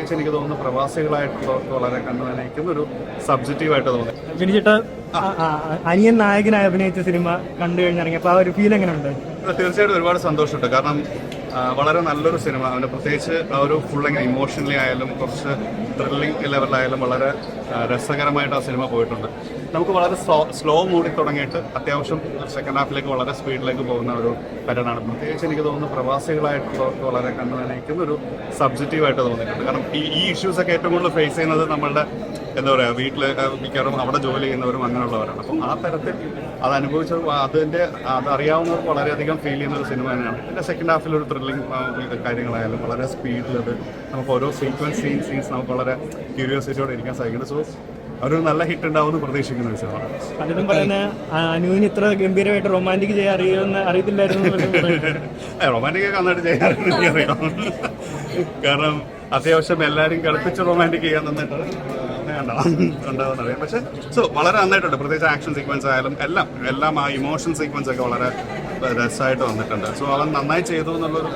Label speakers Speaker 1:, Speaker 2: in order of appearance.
Speaker 1: പ്രത്യേകിച്ച് എനിക്ക് തോന്നുന്നു പ്രവാസികളായിട്ടുള്ളവർക്ക് വളരെ കണ്ടു നനയിക്കുന്ന ഒരു സബ്ജക്റ്റീവായിട്ട് തോന്നുന്നു.
Speaker 2: വിനിച്ചിട്ട് അനിയൻ നായകനായി അഭിനയിച്ച സിനിമ കണ്ടു കഴിഞ്ഞിറങ്ങിയപ്പോൾ ആ ഒരു ഫീൽ എങ്ങനെ എങ്ങനെയുണ്ട്
Speaker 1: തീർച്ചയായിട്ടും ഒരുപാട് സന്തോഷമുണ്ട്. കാരണം വളരെ നല്ലൊരു സിനിമ. അവന് പ്രത്യേകിച്ച് ആ ഒരു ഫുൾ എങ്ങനെ ഇമോഷണലി ആയാലും കുറച്ച് ത്രില്ലിംഗ് ലെവലിലായാലും വളരെ രസകരമായിട്ട് ആ സിനിമ പോയിട്ടുണ്ട്. നമുക്ക് വളരെ സ്ലോ സ്ലോ മൂടി തുടങ്ങിയിട്ട് അത്യാവശ്യം സെക്കൻഡ് ഹാഫിലേക്ക് വളരെ സ്പീഡിലേക്ക് പോകുന്ന ഒരു പാറ്റേണാണ് പ്രത്യേകിച്ച് എനിക്ക് തോന്നുന്നു പ്രവാസികളായിട്ടുള്ളവർക്ക് വളരെ കണ്ടു നനയിക്കുന്ന ഒരു സബ്ജക്റ്റീവായിട്ട് തോന്നിയിട്ടുണ്ട്. കാരണം ഈ ഈ ഇഷ്യൂസൊക്കെ ഏറ്റവും കൂടുതൽ ഫേസ് ചെയ്യുന്നത് നമ്മളുടെ എന്താ പറയുക വീട്ടിൽ മിക്കവാറും അവിടെ ജോലി ചെയ്യുന്നവരും അങ്ങനെയുള്ളവരാണ്. അപ്പം ആ തരത്തിൽ അത് അനുഭവിച്ച അതിന്റെ അതറിയാവുന്നവർക്ക് വളരെയധികം ഫീൽ ചെയ്യുന്ന ഒരു സിനിമ തന്നെയാണ്. പിന്നെ സെക്കൻഡ് ഹാഫിൽ ഒരു ത്രില്ലിംഗ് കാര്യങ്ങളായാലും വളരെ സ്പീഡിൽ അത് നമുക്ക് ഓരോ സീക്വൻസ് സീൻ സീൻസ് നമുക്ക് വളരെ ക്യൂരിയോസിറ്റിയോടെ ഇരിക്കാൻ സാധിക്കുന്നുണ്ട് സോ ഒരു നല്ല ഹിറ്റ് ഉണ്ടാവും എന്ന് പ്രതീക്ഷിക്കുന്ന ഒരു സിനിമ
Speaker 2: പലരും അനുവിന് ഇത്ര ഗംഭീരമായിട്ട് റൊമാന്റിക് ചെയ്യാൻ അറിയുമെന്ന് അറിയത്തില്ലായിരുന്നു.
Speaker 1: റൊമാന്റിക് ഒക്കെ നന്നായിട്ട് ചെയ്യാറുണ്ട് എനിക്കറിയാം കാരണം അത്യാവശ്യം എല്ലാവരും കളിപ്പിച്ച് റൊമാന്റിക് ചെയ്യാൻ നന്നായിട്ട് ഉണ്ടാവുന്ന അറിയാം. പക്ഷേ സോ വളരെ നന്നായിട്ടുണ്ട്. പ്രത്യേകിച്ച് ആക്ഷൻ സീക്വൻസ് ആയാലും എല്ലാം എല്ലാം ആ ഇമോഷൻ സീക്വൻസ് ഒക്കെ വളരെ രസമായിട്ട് വന്നിട്ടുണ്ട്. സോ അവൻ നന്നായി ചെയ്തു എന്നുള്ളൊരു